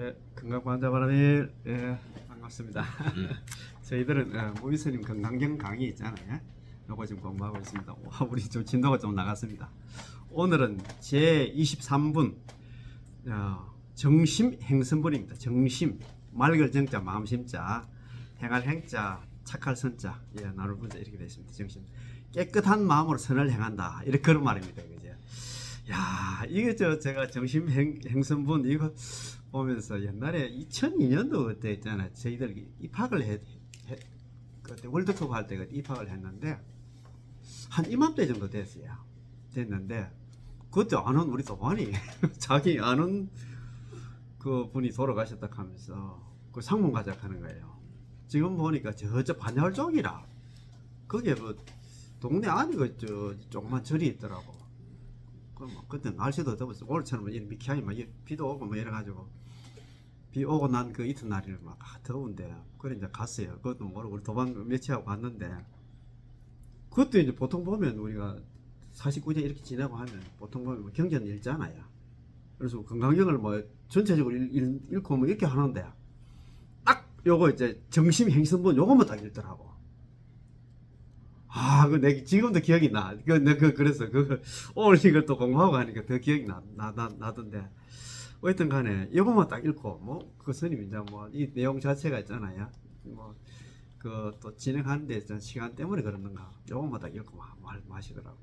예, 건강관자바람이 예, 반갑습니다. 저희들은 어, 모이스님 건강경 강의 있잖아요. 요거 지금 공부하고 있습니다. 와, 우리 좀 진도가 좀 나갔습니다. 오늘은 제 23분 어, 정심 행선분입니다. 정심 맑을 정자 마음 심자 행할 행자 착할 선자 예, 나눌 분자 이렇게 되어 있습니다. 정심 깨끗한 마음으로 선을 행한다 이렇게 그런 말입니다. 그죠? 야 이게 저 제가 정심 행, 행선분 이거 보면서 옛날에 2002년도 그때 있잖아요. 저희들 입학을 해, 해 그때 월드컵 할 때 입학을 했는데 한 이맘때 정도 됐어요. 됐는데 그때 아는 우리 동안이 자기 아는 그 분이 돌아가셨다 하면서 그 상문 가자 하는 거예요. 지금 보니까 저저 반야월 쪽이라 그게 뭐 동네 안에 그저 조그만 절이 있더라고. 그럼 뭐 그때 날씨도 더웠어. 오늘처럼 이렇게 미키하니 막 비도 오고 뭐 이래가지고 비 오고 난 그 이튿날이 막 아, 더운데 그래 이제 갔어요. 그것도 모르고 우리 도반 며칠하고 갔는데 그것도 이제 보통 보면 우리가 49제 이렇게 지나고 하면 보통 보면 뭐 경전 읽잖아요. 그래서 건강경을 뭐 전체적으로 읽, 읽, 읽고 뭐 이렇게 하는데 딱 요거 이제 정심 행선본 요것만 딱 읽더라고. 아, 그, 내, 지금도 기억이 나. 그, 내, 그, 그래서, 그, 오늘 이걸 또 공부하고 하니까 더 기억이 나, 나, 나, 나던데. 어쨌든 간에, 이것만 딱 읽고, 뭐, 그 스님 이제 뭐, 이 내용 자체가 있잖아요. 뭐, 그, 또 진행하는 데 있잖아. 시간 때문에 그러는가. 요것만 딱 읽고 마, 말, 마시더라고.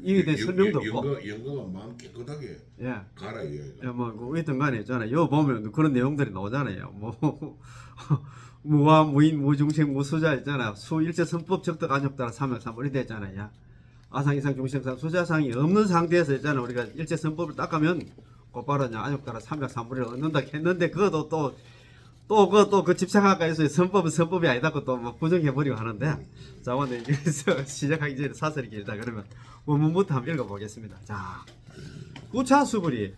이게 내 설명도 없고. 영가가 마음 깨끗하게 예. 가라 이거. 야, 뭐, 그, 어쨌든 간에 있잖아요. 요 보면 그런 내용들이 나오잖아요. 뭐, 무와 무인 무중생 무수자 있잖아. 수일체 선법 적덕 안욕따라 삼약삼월이 됐잖아요. 아상 이상 중생상 수자상이 없는 상태에서 있잖아. 우리가 일체 선법을 닦으면 곧바로 안욕따라 삼약삼월을 얻는다 했는데 그것도 또 또그또그 집착학과에서 선법은 선법이 아니다 고또뭐 부정해버리고 하는데 자 오늘 여기서 시작하기 전에 사설이 길다 그러면 원문부터 한번 읽어보겠습니다. 자 구차수불이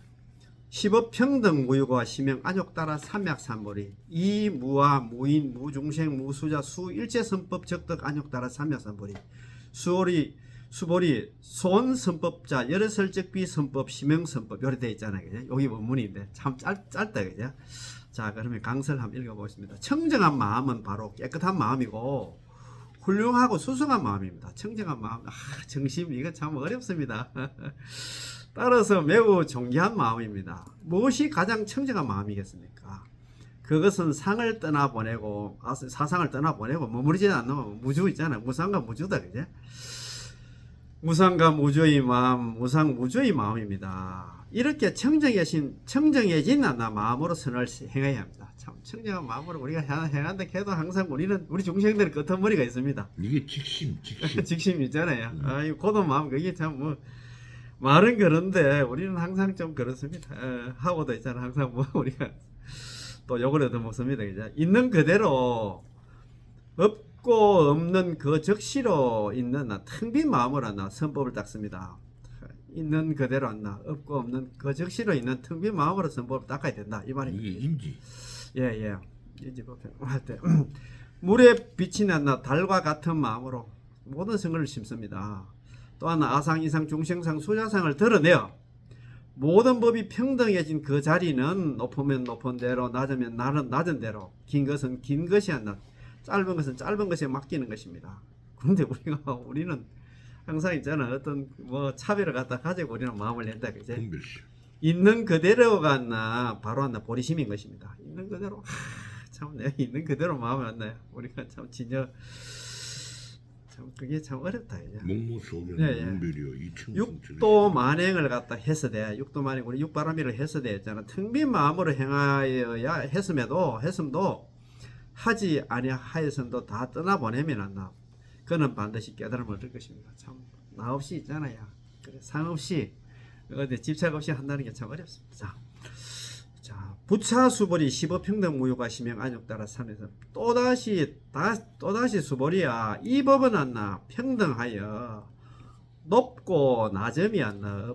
십업 평등 무유가 심형 안욕 따라 삼약 삼보리 이 무와 무인 무중생 무수자 수 일체 선법 적덕 안욕 따라 삼약 삼보리 수월이 수보리 손 선법자 여러 설적 비 선법 심형 선법 요래 돼 있잖아요 그죠 여기 원문인데 참 짧, 짧다 그죠 자 그러면 강설 한번 읽어보겠습니다 청정한 마음은 바로 깨끗한 마음이고 훌륭하고 수승한 마음입니다 청정한 마음 아 정심 이거 참 어렵습니다 따라서 매우 존귀한 마음입니다. 무엇이 가장 청정한 마음이겠습니까? 그것은 상을 떠나보내고 아, 사상을 떠나보내고 머무르지 않는 무주 있잖아요. 무상과 무주다 그제? 무상과 무주의 마음, 무상 무주의 마음입니다. 이렇게 청정해진 청정해진 나 마음으로 선을 행해야 합니다. 참 청정한 마음으로 우리가 행- 행한다 해도 항상 우리는 우리 중생들은 끄트머리가 있습니다. 이게 직심 직심. 직심 있잖아요. 아이 고도 마음 그게 참 뭐 말은 그런데 우리는 항상 좀 그렇습니다. 어, 하고도 있잖아. 항상 뭐 우리가 또 욕을 얻어 먹습니다. 그죠? 있는 그대로 없 고 없는 그 적시로 있는 나 텅빈 마음으로 나 선법을 닦습니다. 있는 그대로 나 없고 없는 그 적시로 있는 텅 빈 마음으로 선법을 닦아야 된다. 이 이게 말입니다. 인지. 예, 예. 이제 할때 물에 빛이 난나 달과 같은 마음으로 모든 성을 심습니다. 또한 아상, 이상, 중생상, 수자상을 드러내어 모든 법이 평등해진 그 자리는 높으면 높은 대로 낮으면 낮은, 낮은 대로 긴 것은 긴 것이 아니라 짧은 것은 짧은 것에 맡기는 것입니다. 그런데 우리가 우리는 항상 있잖아 어떤 뭐 차별을 갖다 가지고 우리는 마음을 낸다 그제. 있는 그대로가 나 바로 나 보리심인 것입니다. 있는 그대로 하, 참 내가 있는 그대로 마음이 안 나요. 우리가 참 진짜 참 그게 참 어렵다 이제. 예, 예. 육도 만행을 갖다 해서 돼. 육도 만행 우리 육바람이를 해서 되었잖아. 텅빈 마음으로 행하여야 했음에도 했음도 하지 아니하여선도 다 떠나보내면 안나. 그는 반드시 깨달음을 얻을 것입니다. 참 나 없이 있잖아요. 그래 상 없이 어디 집착 없이 한다는 게 참 어렵습니다. 자, 자 부차 수벌이 15평등 무효가 심형 안욕 따라 3에서 또 다시 다 또 다시 수벌이야 이 법은 안나 평등하여 높고 낮음이 안나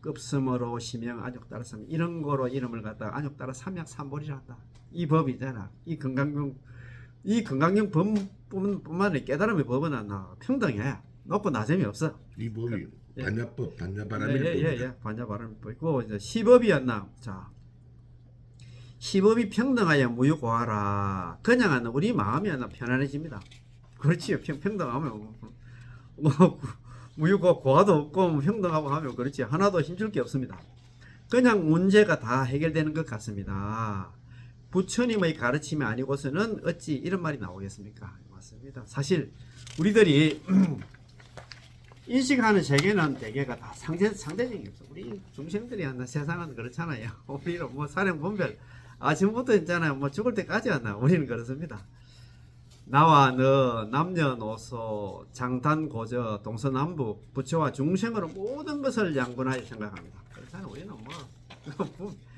급섬으로 심형 안욕 따라 삼 이런 거로 이름을 갖다가 안욕 따라 삼약 삼벌이라 한다. 이 법이잖아. 이 건강경 이 건강경 법뿐만 아니라 깨달음의 법은 안나 평등해. 높고 낮음이 없어. 이 법이 예. 반야법 반야바람일 예, 예. 예, 예. 반야바람일 법이고 이제 시법이었나. 자, 시법이 평등하여 무유고하라. 그냥 하는 우리 마음이 하나 편안해집니다. 그렇지요. 평, 평등하면 뭐 무유고 고하도 없고 뭐 평등하고 하면 그렇지 하나도 힘줄 게 없습니다. 그냥 문제가 다 해결되는 것 같습니다. 부처님의 가르침이 아니고서는 어찌 이런 말이 나오겠습니까? 맞습니다. 사실 우리들이 인식하는 세계는 대개가 다 상대, 상대적인 없어. 우리 중생들이 하는 세상은 그렇잖아요. 우리는 뭐 사령 분별 아침부터 있잖아요. 뭐 죽을 때까지 하나 우리는 그렇습니다. 나와 너 남녀노소 장단고저 동서남북 부처와 중생으로 모든 것을 양분하여 생각합니다. 그렇잖아요. 우리는 뭐 그거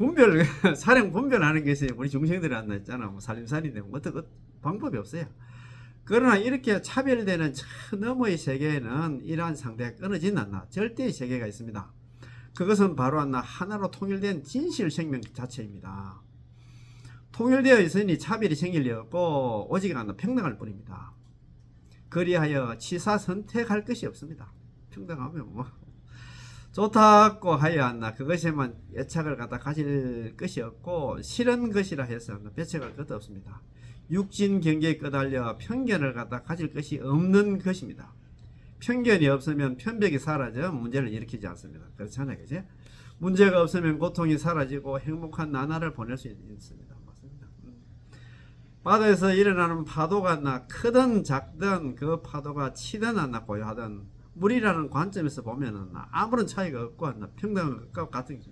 분- 분별 사령 분별하는 것이 우리 중생들이 한다 했잖아. 뭐 살림살이인데 뭐 어떤 것- 방법이 없어요. 그러나 이렇게 차별되는 저 너머의 세계에는 이러한 상대가 끊어지지 않나 절대의 세계가 있습니다. 그것은 바로 하나 하나로 통일된 진실 생명 자체입니다. 통일되어 있으니 차별이 생길 리 없고 오직 하나 평등할 뿐입니다. 그리하여 치사 선택할 것이 없습니다. 평등하면 뭐 좋다고 하여 한나 그것에만 애착을 갖다 가질 것이 없고 싫은 것이라 해서 배척할 것도 없습니다. 육진 경계에 끄달려 편견을 갖다 가질 것이 없는 것입니다. 편견이 없으면 편벽이 사라져 문제를 일으키지 않습니다. 그렇잖아요, 그지? 문제가 없으면 고통이 사라지고 행복한 나날을 보낼 수 있습니다. 맞습니다. 음. 바다에서 일어나는 파도가 나 크든 작든 그 파도가 치든 않나 고요하든 물이라는 관점에서 보면은 나 아무런 차이가 없고 나 평등한 것과 같은 거죠.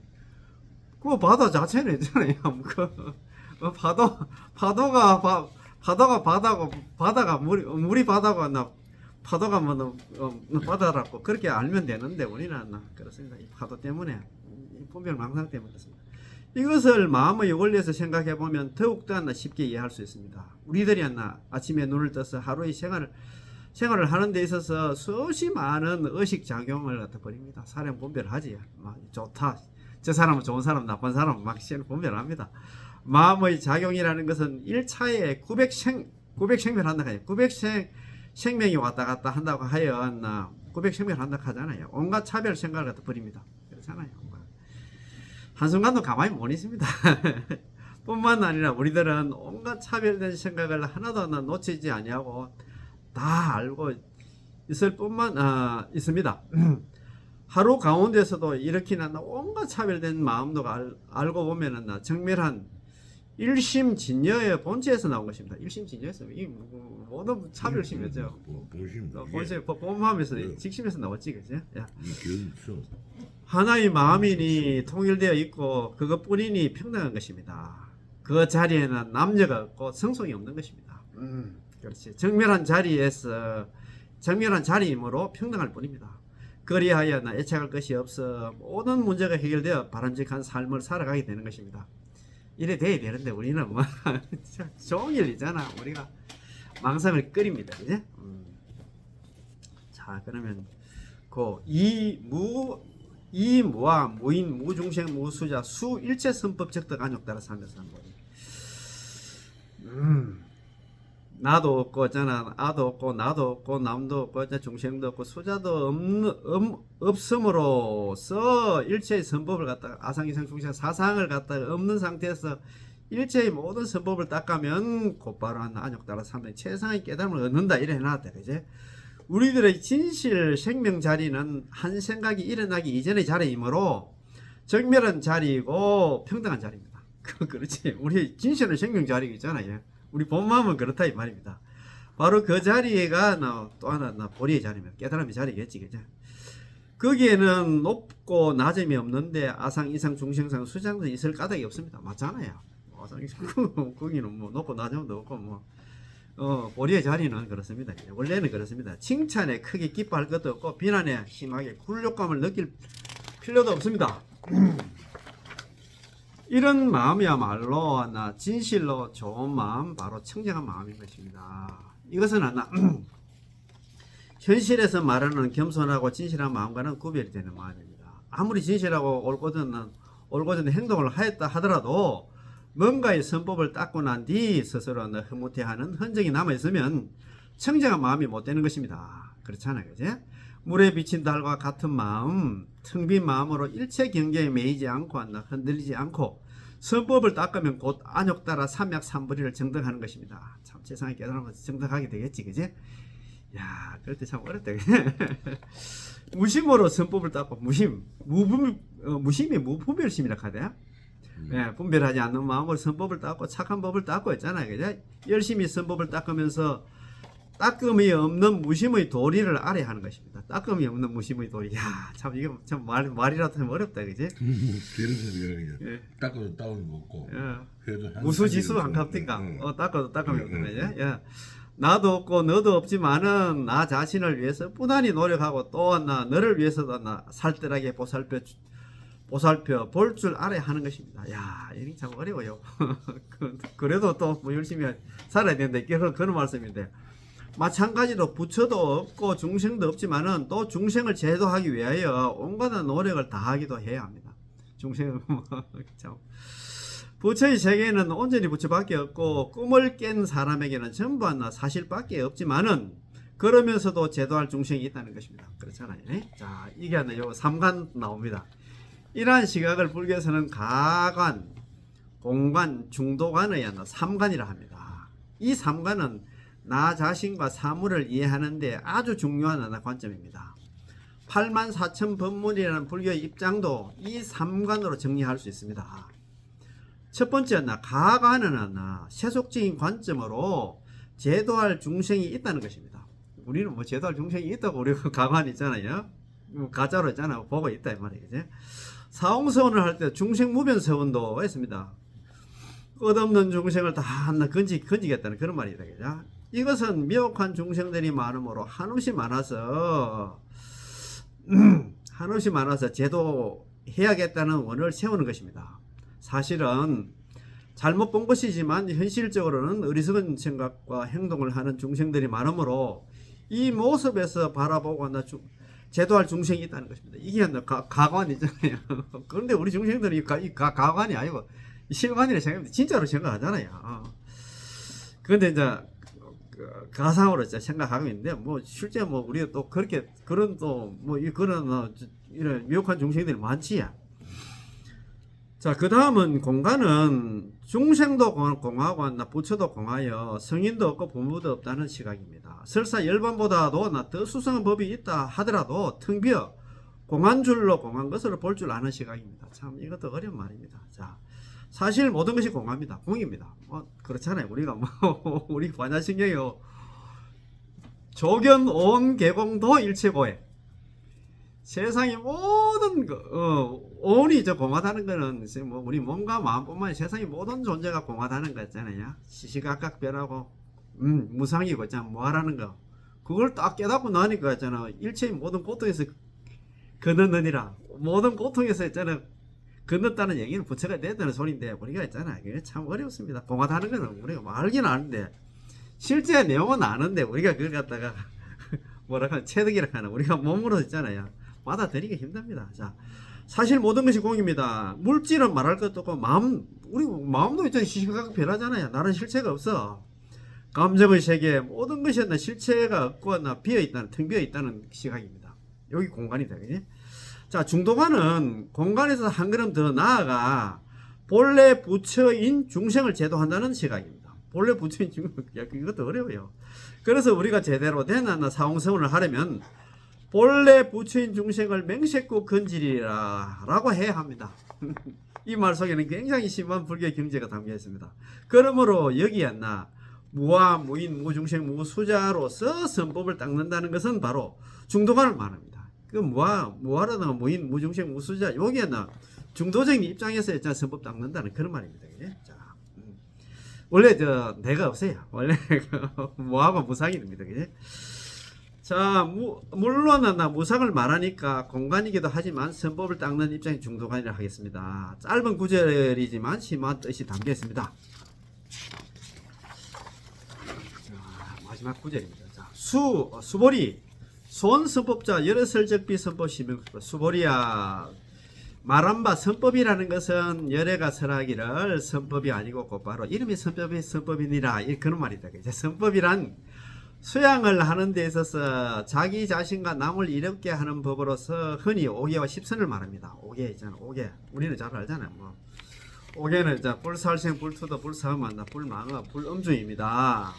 그 바다 자체는 있잖아요. 그 어, 파도 파도가 바, 파도가 바다고 바다가 물이 물이 바다고 나 파도가 뭐 어, 바다라고 그렇게 알면 되는데 우리는 나 그렇습니다. 이 파도 때문에 이 분별 망상 때문에 그렇습니다. 이것을 마음의 원리에서 생각해 보면 더욱더 쉽게 이해할 수 있습니다. 우리들이 아침에 눈을 떠서 하루의 생활을 생활을 하는 데 있어서 수없이 많은 의식 작용을 갖다 버립니다. 사람 분별하지. 막 좋다. 저 사람은 좋은 사람, 나쁜 사람 막 분별합니다. 마음의 작용이라는 것은 1차에 900생 900생멸한다 하요 900생 생명이 왔다 갔다 한다고 하여 나 900생멸 한다 하잖아요. 온갖 차별 생각을 갖다 버립니다. 그렇잖아요. 한순간도 가만히 못 있습니다. 뿐만 아니라 우리들은 온갖 차별된 생각을 하나도 하나 놓치지 아니하고 다 알고 있을 뿐만 아, 있습니다. 하루 가운데서도 일으키는 온갖 차별된 마음도 알, 알고 보면은 나 정밀한 일심진여의 본체에서 나온 것입니다. 일심진여에서 이 뭐- 모든 차별심이죠. 뭐, 본체 본마음에서 네. 직심에서 나왔지, 그죠? 하나의 마음이니 통일되어 있고 그것뿐이니 평등한 것입니다. 그 자리에는 남녀가 없고 성송이 없는 것입니다. 음, 그렇지. 정멸한 자리에서 정멸한 자리이므로 평등할 뿐입니다. 그리하여 나 애착할 것이 없어 모든 문제가 해결되어 바람직한 삶을 살아가게 되는 것입니다. 이래 돼야 되는데 우리는 뭐 진짜 종일이잖아. 우리가 망상을 끓입니다. 그지? 음. 자 그러면 그 이무 이무와 무인 무중생 무수자 수 일체 선법 적덕 안욕 따라 살면서 한번 음 나도 없고 있잖아 아도 없고 나도 없고 남도 없고 있잖아 중생도 없고 수자도 없는 없, 없음으로써 일체의 선법을 갖다가 아상이상 중생 사상을 갖다가 없는 상태에서 일체의 모든 선법을 닦아면 곧바로 한 안욕 따라 삼는 최상의 깨달음을 얻는다 이래 해놨다 그제 우리들의 진실 생명 자리는 한 생각이 일어나기 이전의 자리이므로 정멸한 자리이고 평등한 자리입니다. 그 그렇지. 우리 진실은 생명 자리가 있잖아요. 우리 본 마음은 그렇다 이 말입니다. 바로 그 자리가 나, 또 하나 나 보리의 자리면 깨달음의 자리겠지, 그죠? 거기에는 높고 낮음이 없는데 아상, 이상, 중생상, 수장도 있을 까닭이 없습니다. 맞잖아요. 아상, 이상, 거기는 뭐 높고 낮음도 없고 뭐 어, 보리의 자리는 그렇습니다. 원래는 그렇습니다. 칭찬에 크게 기뻐할 것도 없고 비난에 심하게 굴욕감을 느낄 필요도 없습니다. 이런 마음이야말로 나 진실로 좋은 마음, 바로 청정한 마음인 것입니다. 이것은 하나 현실에서 말하는 겸손하고 진실한 마음과는 구별이 되는 마음입니다. 아무리 진실하고 옳고든 옳고든 행동을 하였다 하더라도 뭔가의 선법을 닦고 난 뒤 스스로 흐뭇해하는 흔적이 남아 있으면 청정한 마음이 못 되는 것입니다. 그렇잖아요, 그지? 물에 비친 달과 같은 마음, 텅빈 마음으로 일체 경계에 매이지 않고 흔들리지 않고 선법을 닦으면 곧 안욕 따라 삼약 삼불이를 정득하는 것입니다. 참 세상에 깨달으면 정득하게 되겠지, 그지? 야, 그럴 때 참 어렵다. 무심으로 선법을 닦고 무심, 무분, 어, 무심이 무분별심이라 하대요. 음. 예, 분별하지 않는 마음으로 선법을 닦고 착한 법을 닦고 있잖아요. 그죠? 열심히 선법을 닦으면서 따끔이 없는 무심의 도리를 아래 하는 것입니다. 따끔이 없는 무심의 도리. 야, 참 이거 참 말, 말이라도 참 어렵다. 그지? 그런 소리가 예. 닦아도 따오는 거 없고 예. 무수지수 가지는 한 값인가? 응. 어, 닦아도 닦음이 응, 없네. 응, 예? 예. 나도 없고 너도 없지만은 나 자신을 위해서 뿌단히 노력하고 또한 나 너를 위해서도 나 살뜰하게 보살펴 주- 보살펴 볼 줄 알아야 하는 것입니다. 야, 이게 참 어려워요. 그- 그래도 또 뭐 열심히 살아야 되는데 그런 그런 말씀인데 마찬가지로 부처도 없고 중생도 없지만은 또 중생을 제도하기 위하여 온갖 노력을 다하기도 해야 합니다. 중생은 뭐참 부처의 세계에는 온전히 부처밖에 없고 꿈을 깬 사람에게는 전부 하나 사실밖에 없지만은 그러면서도 제도할 중생이 있다는 것입니다. 그렇잖아요. 예? 자, 이게 하나 요 삼관 나옵니다. 이러한 시각을 불교에서는 가관, 공관, 중도관의 하나 삼관이라 합니다. 이 삼관은 나 자신과 사물을 이해하는데 아주 중요한 하나 관점입니다. 8만 4천 법문이라는 불교의 입장도 이 삼관으로 정리할 수 있습니다. 첫 번째 하나 가관은 하나 세속적인 관점으로 제도할 중생이 있다는 것입니다. 우리는 뭐 제도할 중생이 있다고 우리가 가관 있잖아요. 뭐 가짜로 있잖아 보고 있다 이 말이지. 사홍서원을 할 때 중생 무변 서원도 했습니다. 끝없는 중생을 다 건지 건지겠다는 그런 말이다 그죠? 이것은 미혹한 중생들이 많으므로 한없이 많아서 한없이 많아서 제도해야겠다는 원을 세우는 것입니다. 사실은 잘못 본 것이지만 현실적으로는 어리석은 생각과 행동을 하는 중생들이 많으므로 이 모습에서 바라보고 나 중, 제도할 중생이 있다는 것입니다. 이게 가, 가관이잖아요. 그런데 우리 중생들이 가, 이 가, 가관이 아니고 실관이라 생각합니다. 진짜로 생각하잖아요. 어. 그런데 이제 그 가상으로 진짜 생각하고 있는데 뭐 실제 뭐 우리가 또 그렇게 그런 또 뭐 그런 어, 이런 미혹한 중생들이 많지야. 자, 그 다음은 공간은 중생도 공- 공하고 나 부처도 공하여 성인도 없고 부모도 없다는 시각입니다. 설사 열반보다도 나더 수성한 법이 있다 하더라도 텅 비어 공한 줄로 공한 것으로 볼 줄 아는 시각입니다. 참 이것도 어려운 말입니다. 자, 사실 모든 것이 공합니다. 공입니다. 뭐 그렇잖아요. 우리가 뭐 우리 관자신경이요. 조견 온 개공도 일체고해. 세상의 모든 거, 어, 온이 저 공하다는 거는 뭐 우리 몸과 마음뿐만 세상의 모든 존재가 공하다는 거 있잖아요. 시시각각 변하고, 음, 무상이고, 참, 뭐하라는 거. 그걸 딱 깨닫고 나니까 있잖아. 일체의 모든 고통에서 건너느니라. 모든 고통에서 있잖아. 건넜다는 얘기는 부처가 됐다는 소리인데, 우리가 있잖아. 그게 참 어렵습니다. 공하다는 거는 우리가 뭐 알긴 아는데, 실제 내용은 아는데, 우리가 그걸 갖다가, 뭐라 하나, 체득이라 하나, 우리가 몸으로 있잖아요. 받아들이기 힘듭니다. 자, 사실 모든 것이 공입니다. 물질은 말할 것도 없고 마음 우리 마음도 있잖아요. 시시각각 변하잖아요. 나는 실체가 없어. 감정의 세계 모든 것이 나 실체가 없고 나 비어 있다는 텅 비어 있다는 시각입니다. 여기 공간이다. 그지? 자, 중도관은 공간에서 한 걸음 더 나아가 본래 부처인 중생을 제도한다는 시각입니다. 본래 부처인 중생 야, 이것도 어려워요. 그래서 우리가 제대로 된 하나 사홍성을 하려면 본래 부처인 중생을 맹세코 건지리라 라고 해야 합니다. 이 말 속에는 굉장히 심한 불교의 경제가 담겨 있습니다. 그러므로 여기에 나 무아, 무인, 무중생, 무수자로서 선법을 닦는다는 것은 바로 중도관을 말합니다. 그 무아, 무아라든가 무인, 무중생, 무수자 여기에 나 중도적인 입장에서 일단 선법 닦는다는 그런 말입니다. 그게. 자, 음. 원래 저 내가 없어요. 원래 그 무하고 무상이 됩니다. 그게. 자, 무, 물론은 나 무상을 말하니까 공간이기도 하지만 선법을 닦는 입장이 중도관이라 하겠습니다. 짧은 구절이지만 심한 뜻이 담겨 있습니다. 자, 마지막 구절입니다. 자, 수, 어, 수보리, 손 선법자 여러 설적비 선법 시명 수보리야. 말한 바 선법이라는 것은 열애가 설하기를 선법이 아니고 곧바로 이름이 선법이 선법이니라 이 그런 말이다. 이제 선법이란 수양을 하는 데 있어서 자기 자신과 남을 이롭게 하는 법으로서 흔히 오계와 십선을 말합니다. 오계 있잖아, 오계. 우리는 잘 알잖아요. 뭐자 불살생, 불투도, 불사만나, 불망어, 불음주입니다.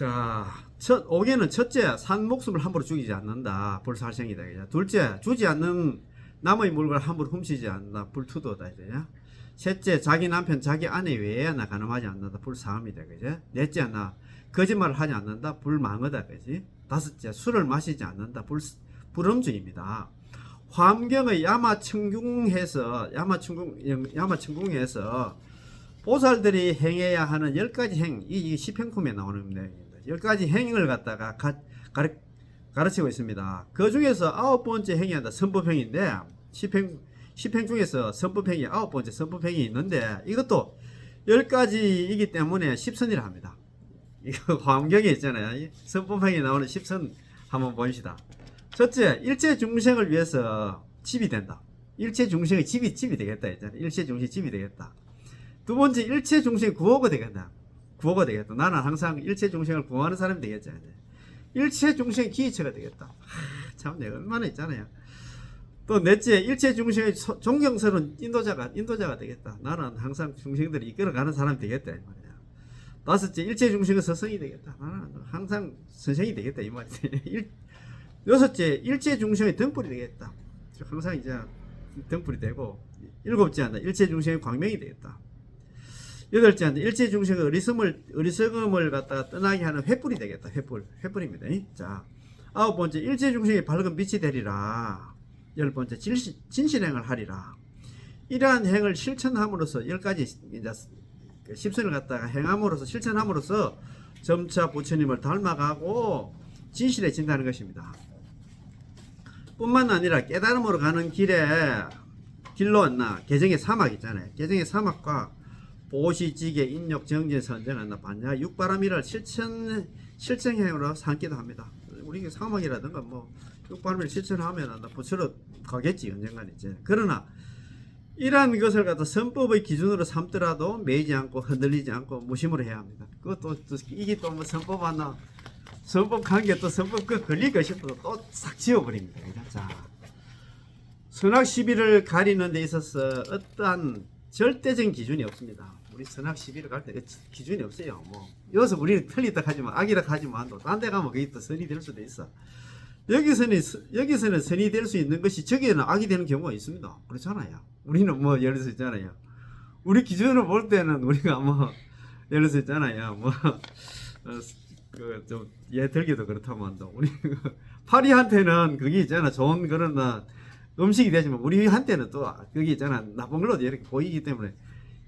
자, 첫 옥에는 첫째 산 목숨을 함부로 죽이지 않는다. 불살생이다. 그죠? 둘째 주지 않는 남의 물건을 함부로 훔치지 않는다. 불투도다. 이제. 셋째 자기 남편, 자기 아내 외에 나 가늠하지 않는다. 불사함이다. 그죠? 넷째 나 거짓말을 하지 않는다. 불망어다. 그지? 다섯째 술을 마시지 않는다. 불 불음주입니다. 환경의 야마천궁에서 야마천궁 야마천궁에서 보살들이 행해야 하는 열 가지 행, 이, 이 시편품에 나오는 내용입니다. 열 가지 행을 갖다가 가, 가르, 가르치고 있습니다. 그 중에서 아홉 번째 행이 한다 선법행인데 시편 시편 중에서 선법행이 아홉 번째 선법행이 있는데 이것도 열 가지이기 때문에 십선이라 합니다. 이거 환경에 있잖아요. 이 선법행이 나오는 십선 한번 봅시다. 첫째, 일체 중생을 위해서 집이 된다. 일체 중생의 집이 집이 되겠다 했잖아요. 일체 중생 집이 되겠다. 두 번째, 일체 중생 구호가 되겠다. 구호가 되겠다. 나는 항상 일체 중생을 구하는 사람이. 이제. 일체 중생 기체가 되겠다. 하, 참 내가 얼마나 있잖아요. 또 넷째, 일체 중생의 소- 존경스러운 인도자가 인도자가 되겠다. 나는 항상 중생들을 이끌어가는 사람이 되겠다 이 말이야. 다섯째, 일체 중생의 서성이 되겠다. 나는 항상 선생이 되겠다 이 말이지. 일, 여섯째, 일체 중생의 등불이 되겠다. 항상 이제 등불이 되고 일곱째. 일체 중생의 광명이 되겠다. 여덟째, 한다. 일체 중생의 어리석음을 어리석음을 갖다가 떠나게 하는 횃불이 되겠다. 횃불, 횃불입니다. 이. 자, 아홉 번째, 일체 중생의 밝은 빛이 되리라. 열 번째, 진실, 진실행을 하리라. 이러한 행을 실천함으로써 열 가지 이제 그 십선을 갖다가 행함으로써 실천함으로써 점차 부처님을 닮아가고 진실해진다는 것입니다. 뿐만 아니라 깨달음으로 가는 길에 길로 나 개정의 사막 있잖아요. 개정의 사막과 보시지계 인욕 정진 선정한나 반야 육바람이를 실천 실천행으로 삼기도 합니다. 우리 사막이라든가 뭐 육바람을 실천하면 나 부처로 가겠지 언젠간 이제. 그러나 이러한 것을 갖다 선법의 기준으로 삼더라도 매이지 않고 흔들리지 않고 무심으로 해야 합니다. 그것도 또 이게 또 뭐 선법 하나 선법 관계 또 선법 그 걸릴 것이 없어서 또 싹 지워버립니다. 자, 선악 시비를 가리는 데 있어서 어떠한 절대적인 기준이 없습니다. 우리 선악 시비를 갈때 기준이 없어요. 뭐 여기서 우리는 틀리다 하지만 악이라 하지만 또딴 데 가면 그게 또 선이 될 수도 있어. 여기서는 서- 여기서는 선이 될 수 있는 것이 저기에는 악이 되는 경우가 있습니다. 그렇잖아요. 우리는 뭐 예를 들어서 있잖아요. 우리 기준으로 볼 때는 우리가 뭐 예를 들어서 있잖아요. 뭐 뭐그좀 예 들기도 그렇다만도 우리 그 파리한테는 그게 있잖아. 좋은 그런 어, 음식이 되지만 우리한테는 또 그게 있잖아. 나쁜 걸로 이렇게 보이기 때문에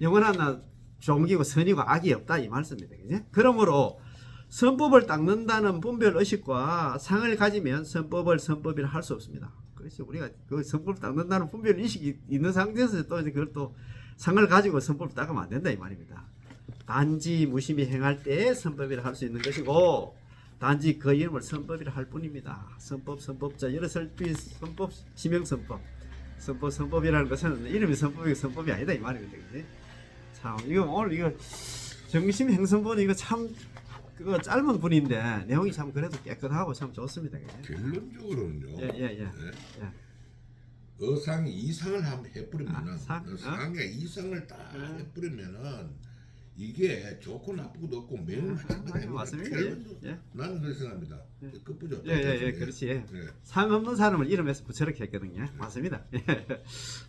영원한 나 좋은 기고 선이고 악이 없다 이 말씀입니다. 그지? 그러므로 선법을 닦는다는 분별 의식과 상을 가지면 선법을 선법이라 할 수 없습니다. 그래서 우리가 그 선법을 닦는다는 분별 의식이 있는 상태에서 또 그걸 또 상을 가지고 선법을 닦으면 안 된다 이 말입니다. 단지 무심히 행할 때 선법이라 할 수 있는 것이고 단지 그 이름을 선법이라 할 뿐입니다. 선법 선법자 여러 설비 선법 지명 선법 선법 선법이라는 것은 이름이 선법이 선법이 아니다 이 말입니다. 그지? 참 이거 오늘 이거 정심 행선본 이거 참 그거 짧은 분인데 내용이 참 그래도 깨끗하고 참 좋습니다. 결론적으로는요. 예, 예, 예. 예. 예. 어상이 이상을 한번 해버리면은 아, 상? 어, 상에 이상을 딱 해버리면은 이게 좋고 나쁘고도 없고 맹하다 아, 맞습니다. 예, 예. 나는 그렇게 생각합니다. 끝부죠. 예, 예, 예, 그렇지. 예. 예. 상 없는 사람을 이름에서 부처렇게 했거든요. 맞습니다. 예.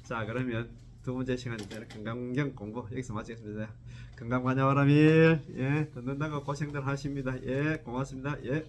자, 그러면 두 번째 시간이니까 건강경 공부 여기서 마치겠습니다. 건강 관여와라밀 예, 듣는다고 고생들 하십니다. 예, 고맙습니다. 예.